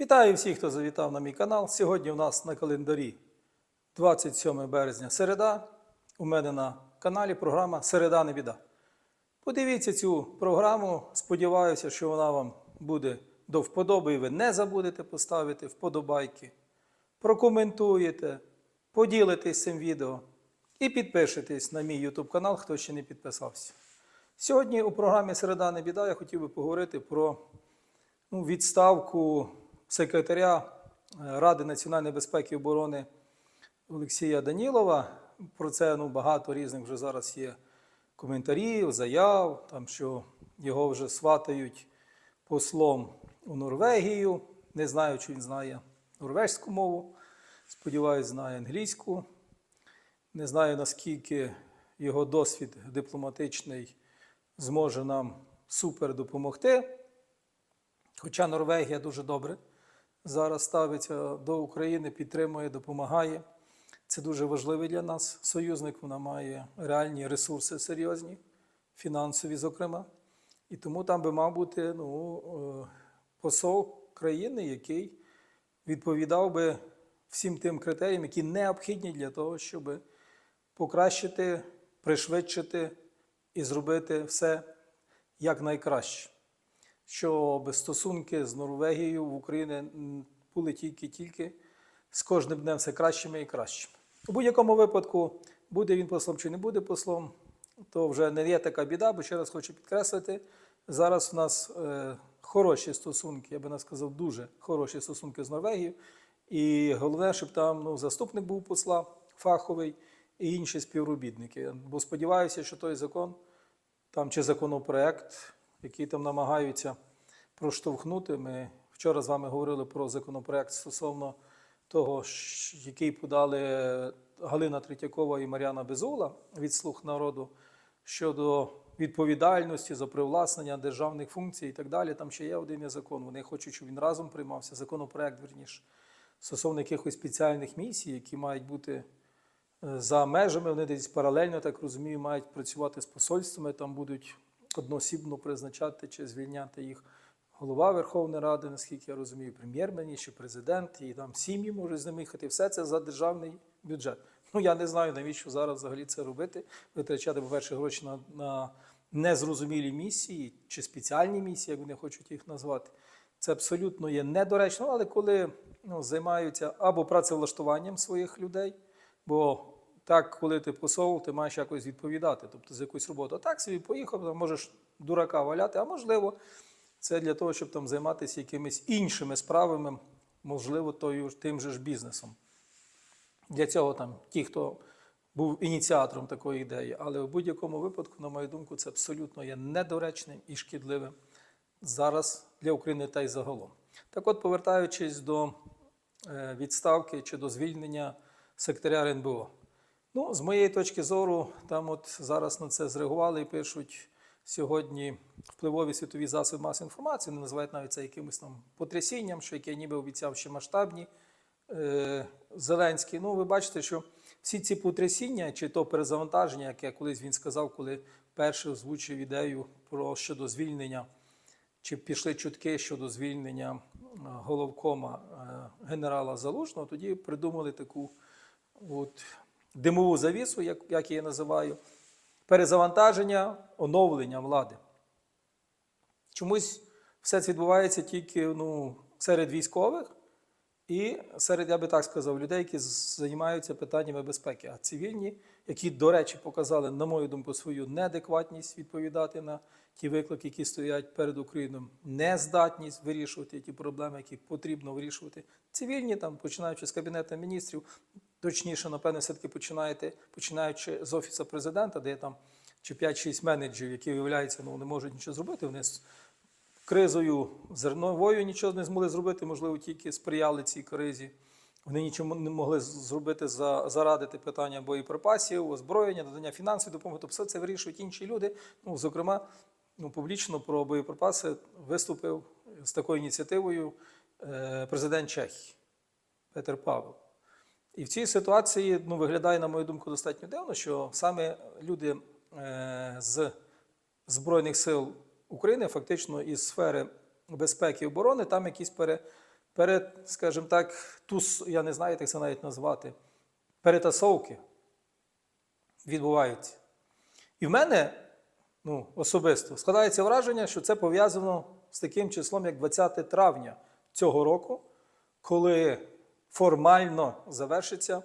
Вітаю всіх, хто завітав на мій канал. Сьогодні у нас на календарі 27 березня середа. У мене на каналі програма Середа не біда. Подивіться цю програму. Сподіваюся, що вона вам буде до вподоби і ви не забудете поставити вподобайки. Прокоментуєте, поділитесь цим відео і підпишитесь на мій YouTube канал, хто ще не підписався. Сьогодні у програмі Середа не біда я хотів би поговорити про ну, відставку секретаря е, Ради національної безпеки і оборони Олексія Данілова. Про це ну, багато різних вже зараз є коментарів, заяв, там, що його вже сватають послом у Норвегію. Не знаю, чи він знає норвежську мову. Сподіваюсь, знає англійську. Не знаю, наскільки його досвід дипломатичний зможе нам супер допомогти. Хоча Норвегія дуже добре зараз ставиться до України, підтримує, допомагає. Це дуже важливий для нас союзник. Вона має реальні ресурси серйозні, фінансові, зокрема. І тому там би мав бути ну, е, посол країни, який відповідав би всім тим критеріям, які необхідні для того, щоб покращити, пришвидшити і зробити все якнайкраще щоб стосунки з Норвегією в Україні були тільки-тільки з кожним днем все кращими і кращими. У будь-якому випадку, буде він послом чи не буде послом, то вже не є така біда, бо ще раз хочу підкреслити, зараз в нас е, хороші стосунки, я би не сказав, дуже хороші стосунки з Норвегією. І головне, щоб там ну, заступник був посла фаховий і інші співробітники. Бо сподіваюся, що той закон там чи законопроект, який там намагаються проштовхнути. Ми вчора з вами говорили про законопроект стосовно того, який подали Галина Третьякова і Мар'яна Безула від слуг народу щодо відповідальності за привласнення державних функцій і так далі. Там ще є один є закон. Вони хочуть, щоб він разом приймався. Законопроект, верніше, стосовно якихось спеціальних місій, які мають бути е, за межами, вони десь паралельно, так розумію, мають працювати з посольствами, там будуть одноосібно призначати чи звільняти їх голова Верховної Ради, наскільки я розумію, прем'єр-міністр, президент, і там сім'ї можуть з ними їхати. Все це за державний бюджет. Ну я не знаю, навіщо зараз взагалі це робити. Витрачати, по-перше, гроші на, на незрозумілі місії чи спеціальні місії, як вони хочуть їх назвати. Це абсолютно є недоречно, але коли ну, займаються або працевлаштуванням своїх людей, бо так, коли ти посол, ти маєш якось відповідати, тобто за якусь роботу. А так собі поїхав, там можеш дурака валяти, а можливо, це для того, щоб там займатися якимись іншими справами, можливо, тою, тим же ж бізнесом. Для цього там ті, хто був ініціатором такої ідеї, але в будь-якому випадку, на мою думку, це абсолютно є недоречним і шкідливим зараз для України та й загалом. Так от, повертаючись до е, відставки чи до звільнення секретаря РНБО. Ну, з моєї точки зору, там от зараз на це зреагували і пишуть сьогодні впливові світові засоби масової інформації, вони називають навіть це якимось там потрясінням, що яке ніби обіцяв ще масштабні е, Зеленський. Ну, ви бачите, що всі ці потрясіння, чи то перезавантаження, яке колись він сказав, коли перше озвучив ідею про щодо звільнення, чи пішли чутки щодо звільнення е, головкома е, генерала Залужного, тоді придумали таку от, димову завісу, як, як я її називаю, перезавантаження, оновлення влади. Чомусь все це відбувається тільки ну, серед військових і серед, я би так сказав, людей, які займаються питаннями безпеки. А цивільні, які, до речі, показали, на мою думку, свою неадекватність відповідати на ті виклики, які стоять перед Україною, нездатність вирішувати ті проблеми, які потрібно вирішувати. Цивільні, там, починаючи з Кабінету міністрів, точніше, напевне, все-таки починаєте, починаючи з Офісу президента, де є там чи 5-6 менеджерів, які виявляються, ну, не можуть нічого зробити. Вони з кризою зерновою нічого не змогли зробити, можливо, тільки сприяли цій кризі. Вони нічого не могли зробити за, зарадити питання боєприпасів, озброєння, надання фінансової допомоги. Тобто все це вирішують інші люди. Ну, зокрема, ну, публічно про боєприпаси виступив з такою ініціативою е, президент Чехії Петер Павел. І в цій ситуації ну, виглядає, на мою думку, достатньо дивно, що саме люди е, з Збройних сил України, фактично із сфери безпеки і оборони, там якісь пере, перед, скажімо так, тус, я не знаю, як це навіть назвати, перетасовки відбуваються. І в мене ну, особисто складається враження, що це пов'язано з таким числом, як 20 травня цього року, коли формально завершиться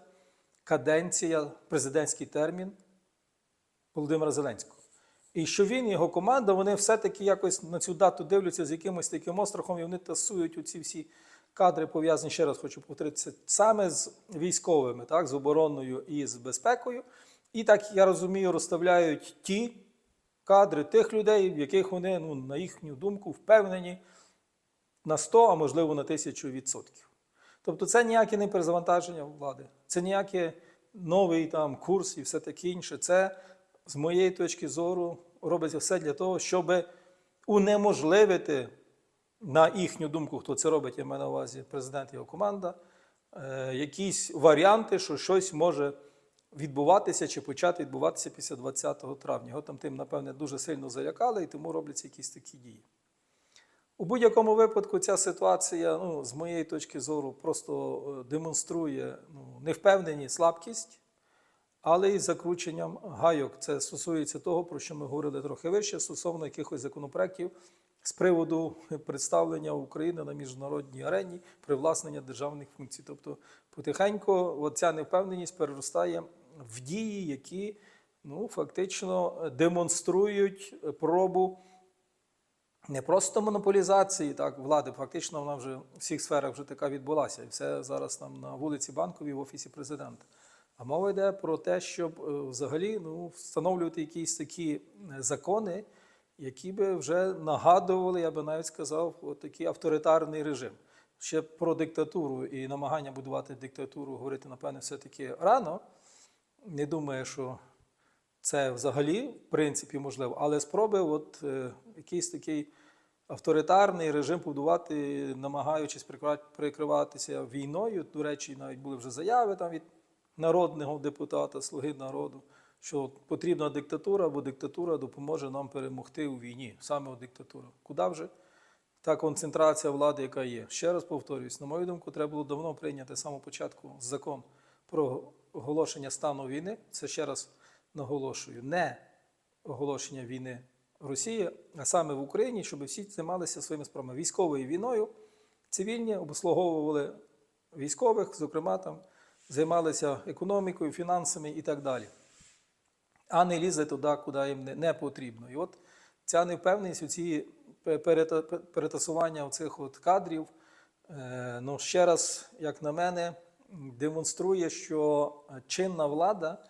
каденція, президентський термін Володимира Зеленського. І що він і його команда, вони все-таки якось на цю дату дивляться з якимось таким острахом, і вони тасують оці всі кадри, пов'язані, ще раз хочу повторитися, саме з військовими, так, з обороною і з безпекою. І так, я розумію, розставляють ті кадри тих людей, в яких вони, ну, на їхню думку, впевнені на 100, а можливо на 1000 відсотків. Тобто це ніяке не перезавантаження влади, це ніякий новий там курс і все таке інше. Це, з моєї точки зору, робиться все для того, щоб унеможливити, на їхню думку, хто це робить, я маю на увазі президент і його команда, е, якісь варіанти, що щось може відбуватися чи почати відбуватися після 20 травня. Його там тим, напевне, дуже сильно залякали, і тому робляться якісь такі дії. У будь-якому випадку ця ситуація, ну, з моєї точки зору, просто е, демонструє ну, невпевненість, слабкість, але і закрученням гайок. Це стосується того, про що ми говорили трохи вище, стосовно якихось законопроєктів з приводу представлення України на міжнародній арені, привласнення державних функцій. Тобто, потихеньку ця невпевненість переростає в дії, які ну, фактично демонструють пробу не просто монополізації так, влади, фактично вона вже в всіх сферах вже така відбулася. І все зараз там на вулиці Банковій в Офісі президента. А мова йде про те, щоб е, взагалі ну, встановлювати якісь такі е, закони, які би вже нагадували, я би навіть сказав, такий авторитарний режим. Ще про диктатуру і намагання будувати диктатуру говорити, напевне, все-таки рано. Не думаю, що це взагалі, в принципі, можливо, але спроби от, е, якийсь такий авторитарний режим побудувати, намагаючись прикриватися війною. До речі, навіть були вже заяви там від народного депутата, слуги народу, що потрібна диктатура, бо диктатура допоможе нам перемогти у війні. Саме диктатура. Куди вже та концентрація влади, яка є? Ще раз повторюсь, на мою думку, треба було давно прийняти з самого початку закон про оголошення стану війни. Це ще раз наголошую, не оголошення війни Росії, а саме в Україні, щоб всі займалися своїми справами військовою війною, цивільні обслуговували військових, зокрема там займалися економікою, фінансами і так далі. А не лізли туди, куди їм не, потрібно. І от ця невпевненість, перета- пе- перетасування цих от кадрів, е, ну, ще раз, як на мене, демонструє, що чинна влада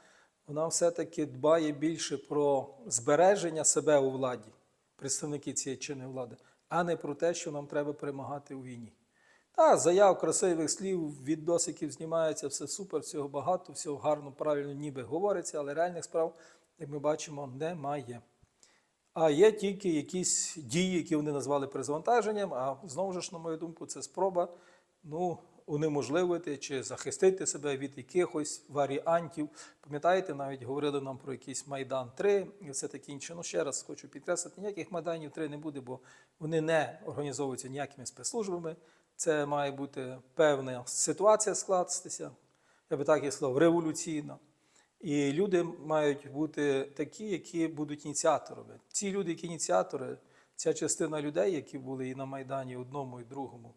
вона все-таки дбає більше про збереження себе у владі, представники цієї чинної влади, а не про те, що нам треба перемагати у війні. Та, заяв, красивих слів, відосиків знімається, все супер, всього багато, всього гарно, правильно, ніби говориться, але реальних справ, як ми бачимо, немає. А є тільки якісь дії, які вони назвали перезавантаженням, а знову ж, на мою думку, це спроба ну, унеможливити чи захистити себе від якихось варіантів. Пам'ятаєте, навіть говорили нам про якийсь Майдан 3 і все таке інше. Ну, ще раз хочу підкреслити, ніяких Майданів 3 не буде, бо вони не організовуються ніякими спецслужбами. Це має бути певна ситуація скластися, я би так і сказав, революційна. І люди мають бути такі, які будуть ініціаторами. Ці люди, які ініціатори, ця частина людей, які були і на Майдані одному і другому,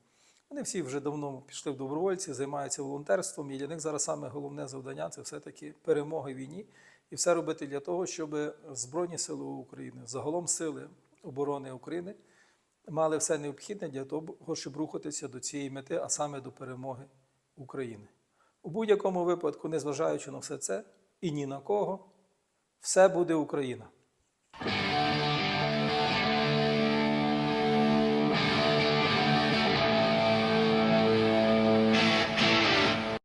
вони всі вже давно пішли в добровольці, займаються волонтерством. І для них зараз саме головне завдання це все-таки перемоги війні і все робити для того, щоб Збройні сили України, загалом сили оборони України мали все необхідне для того, щоб рухатися до цієї мети, а саме до перемоги України. У будь-якому випадку, незважаючи на все це і ні на кого, все буде Україна.